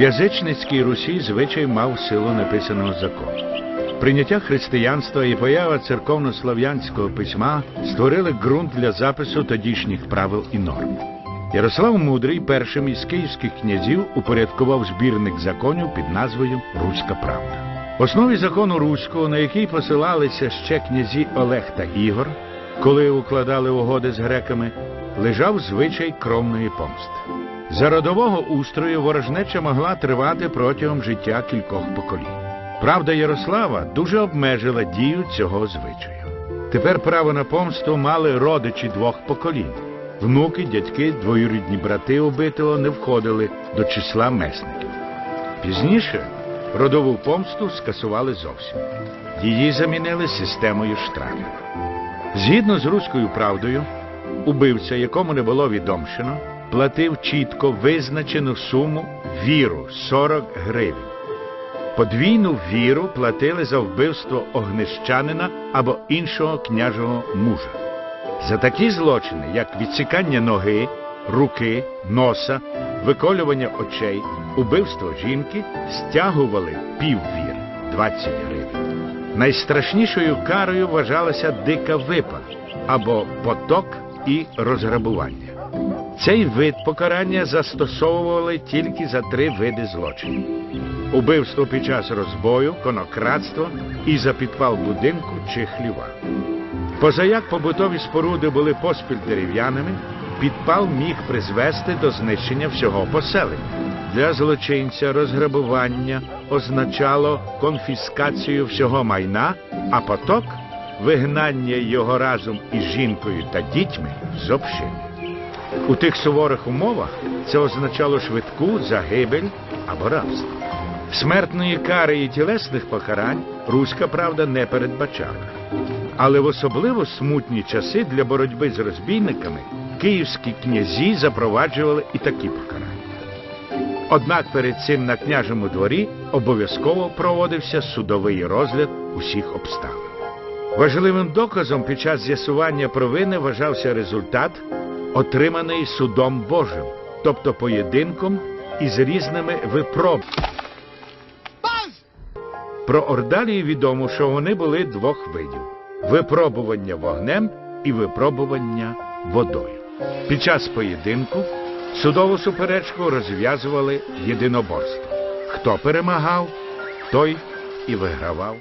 язичницькій Русі звичай мав силу написаного закону. Прийняття християнства і поява церковнослов'янського письма створили ґрунт для запису тодішніх правил і норм. Ярослав Мудрий першим із київських князів упорядкував збірник законів під назвою Руська Правда. В основі закону Руського, на який посилалися ще князі Олег та Ігор, коли укладали угоди з греками, лежав звичай кровної помсти. За родового устрою ворожнеча могла тривати протягом життя кількох поколінь. Правда Ярослава дуже обмежила дію цього звичаю. Тепер право на помсту мали родичі двох поколінь. Внуки, дядьки, двоюрідні брати убитого не входили до числа месників. Пізніше родову помсту скасували зовсім. Її замінили системою штрафів. Згідно з руською правдою, убивця, якому не було відомщено, платив чітко визначену суму віру 40 гривень. Подвійну віру платили за вбивство огнищанина або іншого княжого мужа. За такі злочини, як відсікання ноги, руки, носа, виколювання очей, убивство жінки, стягували піввір 20 гривень. Найстрашнішою карою вважалася дика випа або поток і розграбування. Цей вид покарання застосовували тільки за три види злочинів: убивство під час розбою, конократство і за підпал будинку чи хліва. Позаяк побутові споруди були поспіль дерев'яними, підпал міг призвести до знищення всього поселення. Для злочинця розграбування означало конфіскацію всього майна, а поток вигнання його разом із жінкою та дітьми з общини. У тих суворих умовах це означало швидку загибель або рабство. Смертної кари і тілесних покарань руська правда не передбачала. Але в особливо смутні часи для боротьби з розбійниками київські князі запроваджували і такі покарання. Однак перед цим на княжому дворі обов'язково проводився судовий розгляд усіх обставин. Важливим доказом під час з'ясування провини вважався результат, отриманий судом Божим, тобто поєдинком із різними випроб. Про ордалії відомо, що вони були двох видів: випробування вогнем і випробування водою. Під час поєдинку судову суперечку розв'язували єдиноборство. Хто перемагав, той і вигравав